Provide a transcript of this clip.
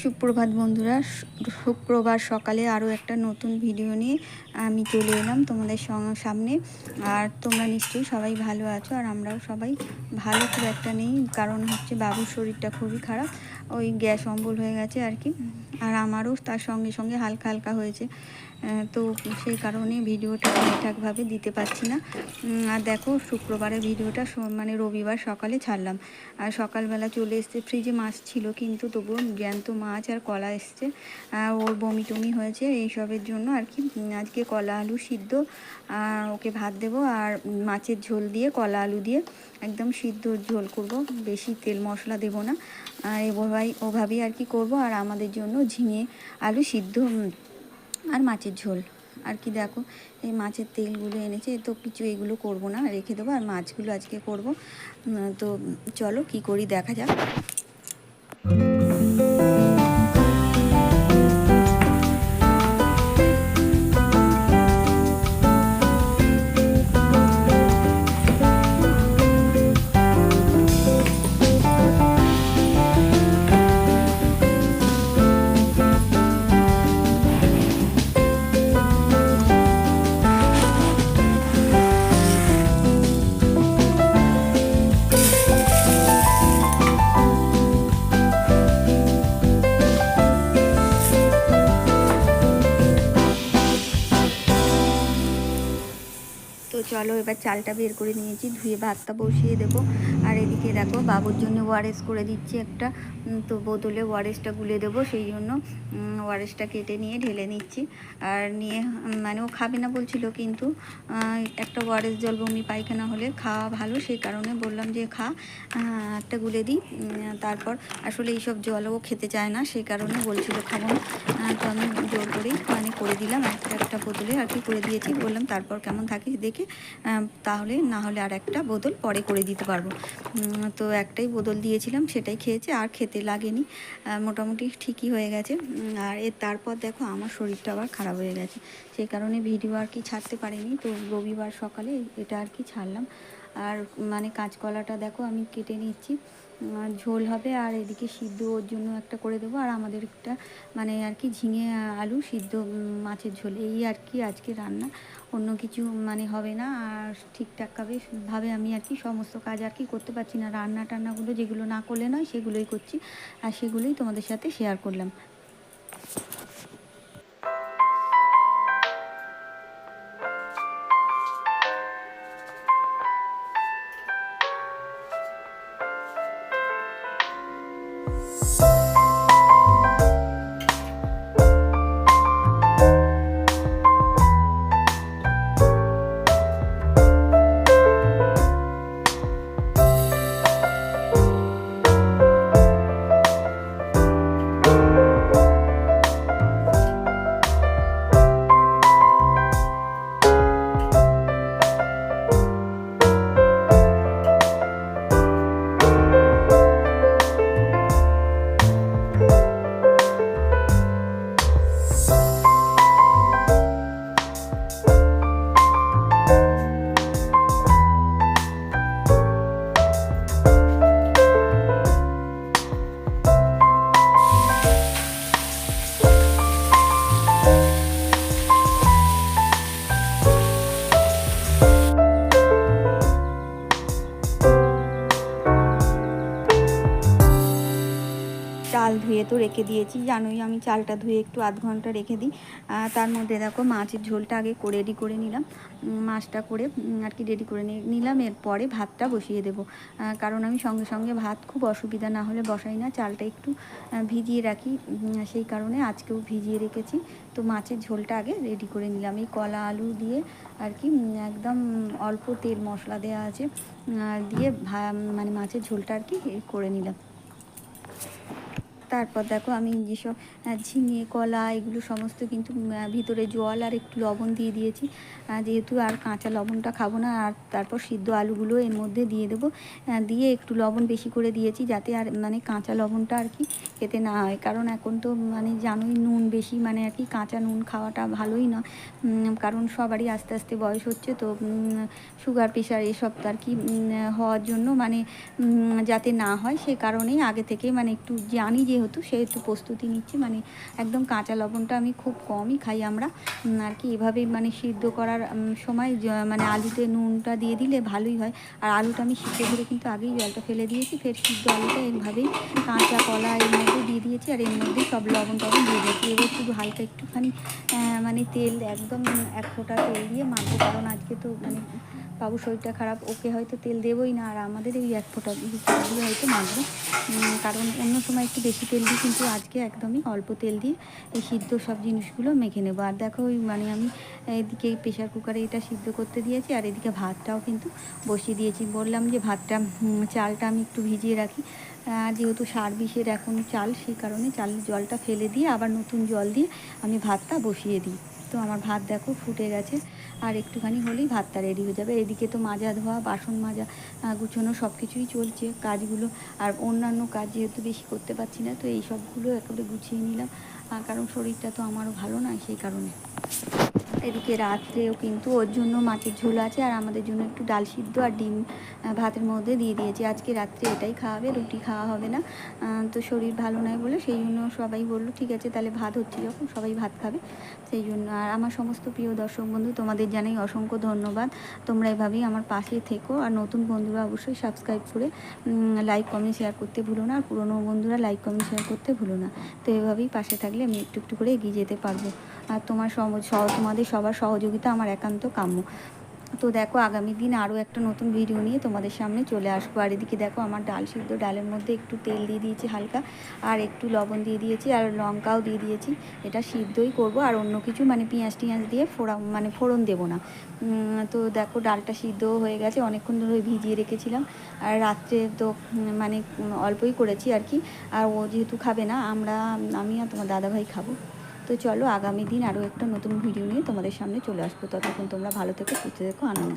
সুপ্রভাত বন্ধুরা শুক্রবার সকালে আরও একটা নতুন ভিডিও নিয়ে আমি চলে এলাম তোমাদের সামনে। আর তোমরা নিশ্চয়ই সবাই ভালো আছো আর আমরাও সবাই ভালো খুব একটা নেই, কারণ হচ্ছে বাবুর শরীরটা খুবই খারাপ। ওই গ্যাস অম্বল হয়ে গেছে আর কি। আর আমারও তার সঙ্গে সঙ্গে হালকা হালকা হয়েছে। তো সেই কারণে ভিডিওটা ঠিকঠাকভাবে দিতে পারছি না। আর দেখো শুক্রবারের ভিডিওটা মানে রবিবার সকালে ছাড়লাম। আর সকালবেলা চলে এসছে, ফ্রিজে মাছ ছিল কিন্তু তবুও জ্যান্ত মাছ আর কলা এসছে। ওর বমি টমি হয়েছে এইসবের জন্য আর কি। আজকে কলা আলু সিদ্ধ ওকে ভাত দেব আর মাছের ঝোল দিয়ে কলা আলু দিয়ে। একদম সিদ্ধ ঝোল করব, বেশি তেল মশলা দেব না। আর এভাবেই ওভাবেই আর কি করব, আর আমাদের জন্য ঝিঙে, আলু সিদ্ধ আর মাছের ঝোল। আর কি দেখো, এই মাছের তেলগুলো এনেছে, তো কিছু এগুলো করব না, রেখে দেবো, আর মাছগুলো আজকে করব। তো চলো কি করি, দেখা যাক। চলো এবার চালটা বের করে নিয়েছি, ধুয়ে ভাতটা বসিয়ে দেবো। আর এদিকে দেখো, বাবুর জন্য ওয়ারেস করে দিচ্ছি একটা তো বোতলে ওয়ারেসটা গুলে দেবো, সেই জন্য ওয়ারেসটা কেটে নিয়ে ঢেলে নিচ্ছি। আর নিয়ে মানে ও খাবে না বলছিল, কিন্তু একটা ওয়ারেস জল বমি পায়খানা হলে খাওয়া ভালো, সেই কারণে বললাম যে খা একটা গুলে দিই তারপর আসলে এইসব জলও খেতে চায় না, সেই কারণে বলছিল খাব না। তো আমি জোর করেই মানে করে দিলাম, একটা একটা বোতলে আর কি করে দিয়েছি, বললাম তারপর কেমন থাকে দেখে তাহলে না হলে আর একটা বোতল পরে করে দিতে পারব। তো একটাই বোতল দিয়েছিলাম, সেটাই খেয়েছে, আর খেতে লাগেনি। মোটামুটি ঠিকই হয়ে গেছে। আর এর তারপর দেখো আমার শরীরটা আবার খারাপ হয়ে গেছে। সেই কারণে ভিডিও আর কি ছাড়তে পারিনি, তো রবিবার সকালে এটা আর কি ছাড়লাম। আর মানে কাঁচকলাটা দেখো আমি কেটে নিচ্ছি। ঝোল হবে আর এদিকে সিদ্ধ ওর জন্য একটা করে দেবো আর আমাদের একটা মানে আর কি ঝিঙে আলু সিদ্ধ মাছের ঝোল। এই আর কি আজকে রান্না। অন্য কিছু মানে হবে না আর ঠিকঠাকভাবে ভাবে আমি আর কি সমস্ত কাজ আর কি করতে পারছি না। রান্না টান্নাগুলো যেগুলো না করলে নয় সেগুলোই করছি। আর সেগুলোই তোমাদের সাথে শেয়ার করলাম। তো রেখে দিয়েছি। জানোই আমি চালটা ধুয়ে একটু আধ ঘণ্টা রেখে দিই। তার মধ্যে দেখো মাছের ঝোলটা আগে করে রেডি করে নিলাম। মাছটা করে আর কি রেডি করে নিলাম। এরপরে ভাতটা বসিয়ে দেব। কারণ আমি সঙ্গে সঙ্গে ভাত খুব অসুবিধা না হলে বসাই না। চালটা একটু ভিজিয়ে রাখি। সেই কারণে আজকেও ভিজিয়ে রেখেছি। তো মাছের ঝোলটা আগে রেডি করে নিলাম। এই কলা আলু দিয়ে আর কি একদম অল্প তেল মশলা দেওয়া আছে। দিয়ে মানে মাছের ঝোলটা আর কি করে নিলাম। তারপর দেখো আমি যেসব ঝিঙে, কলা এগুলো সমস্ত কিন্তু ভিতরে জল আর একটু লবণ দিয়ে দিয়েছি। যেহেতু আর কাঁচা লবণটা খাব না, আর তারপর সিদ্ধ আলুগুলো এর মধ্যে দিয়ে দেবো। দিয়ে একটু লবণ বেশি করে দিয়েছি যাতে আর মানে কাঁচা লবণটা আর কি খেতে না হয়। কারণ এখন তো মানে জানোই নুন বেশি মানে আর কি কাঁচা নুন খাওয়াটা ভালোই না। কারণ সবারই আস্তে আস্তে বয়স হচ্ছে তো সুগার প্রেশার এসব তো আর কি হওয়ার জন্য মানে যাতে না হয় সে কারণেই আগে থেকে মানে একটু জানি যে যেহেতু সেহেতু প্রস্তুতি নিচ্ছি। মানে একদম কাঁচা লবণটা আমি খুব কমই খাই আমরা। আর কি এভাবেই মানে সিদ্ধ করার সময় মানে আলুতে নুনটা দিয়ে দিলে ভালোই হয়। আর আলুটা আমি সিদ্ধ করে কিন্তু আগেই জলটা ফেলে দিয়েছি। ফের সিদ্ধ আলুটা এইভাবেই কাঁচা কলা এর মধ্যে দিয়ে দিয়েছি। আর এর মধ্যে সব লবণ টবণ দিয়ে দিয়েছি। এবার শুধু হালকা একটুখানি মানে তেল একদম এক ফোঁটা তেল দিয়ে মাখবো। কারণ আজকে তো মানে বাবু শরীরটা খারাপ, ওকে হয়তো তেল দেবোই না। আর আমাদের এই এক ফোঁটা হয়তো মাখবো। কারণ অন্য সময় একটু বেশি তেল দিয়ে কিন্তু আজকে একদমই অল্প তেল দিয়ে এই সিদ্ধ সব জিনিসগুলো মেখে নেব। আর দেখো ওই মানে আমি এদিকে প্রেশার কুকারে এটা সিদ্ধ করতে দিয়েছি, আর এদিকে ভাতটাও কিন্তু বসিয়ে দিয়েছি। বললাম যে ভাতটা চালটা আমি একটু ভিজিয়ে রাখি। যেহেতু সার বিষের এখন চাল, সেই কারণে চালের জলটা ফেলে দিয়ে আবার নতুন জল দিয়ে আমি ভাতটা বসিয়ে দিই। তো আমার ভাত দেখো ফুটে গেছে। আর একটুখানি হলেই ভাতটা রেডি হয়ে যাবে। এদিকে তো মাজা ধোয়া, বাসন মাজা গুছানো সব কিছুই চলছে কাজগুলো। আর অন্যান্য কাজ যেহেতু বেশি করতে পারছি না, তো এই সবগুলো একেবারে গুছিয়ে নিলাম। কারণ শরীরটা তো আমারও ভালো না সেই কারণে। এদিকে রাত্রেও কিন্তু ওর জন্য মাছের ঝোল আছে আর আমাদের জন্য একটু ডাল সিদ্ধ আর ডিম ভাতের মধ্যে দিয়ে দিয়েছি। আজকে রাত্রে এটাই খাওয়াবে, রুটি খাওয়া হবে না। তো শরীর ভালো নয় বলে সেই জন্য সবাই বলল, ঠিক আছে, তাহলে ভাত হচ্ছে যখন, সবাই ভাত খাবে। সেই জন্য আর আমার সমস্ত প্রিয় দর্শক বন্ধু, তোমাদের জানাই অসংখ্য ধন্যবাদ। তোমরা এভাবেই আমার পাশে থেকো আর নতুন বন্ধুরা অবশ্যই সাবস্ক্রাইব করে লাইক কমেন্ট শেয়ার করতে ভুলো না। আর পুরনো বন্ধুরা লাইক কমেন্ট শেয়ার করতে ভুলো না। তো এভাবেই পাশে থাকলে আমি একটু একটু করে এগিয়ে যেতে পারব। আর তোমার তোমাদের সবার সহযোগিতা আমার একান্ত কাম্য। তো দেখো, আগামী দিন আরও একটা নতুন ভিডিও নিয়ে তোমাদের সামনে চলে আসব। আর এদিকে দেখো, আমার ডাল সিদ্ধ ডালের মধ্যে একটু তেল দিয়ে দিয়েছি হালকা, আর একটু লবণ দিয়ে দিয়েছি, আর লঙ্কাও দিয়ে দিয়েছি। এটা সিদ্ধই করব, আর অন্য কিছু মানে পেঁয়াজ টিয়াজ দিয়ে ফোড়া মানে ফোড়ন দেবো না। তো দেখো, ডালটা সিদ্ধ হয়ে গেছে, অনেকক্ষণ ধরে ভিজিয়ে রেখেছিলাম। আর রাত্রে তো মানে অল্পই করেছি আর কি। আর ও যেহেতু খাবে না, আমরা, আমি আর তোমার দাদাভাই খাব। তো চলো আগামী দিন আরও একটা নতুন ভিডিও নিয়ে তোমাদের সামনে চলে আসব। ততক্ষণ তোমরা ভালো থেকো, সুস্থ থেকো, আনন্দ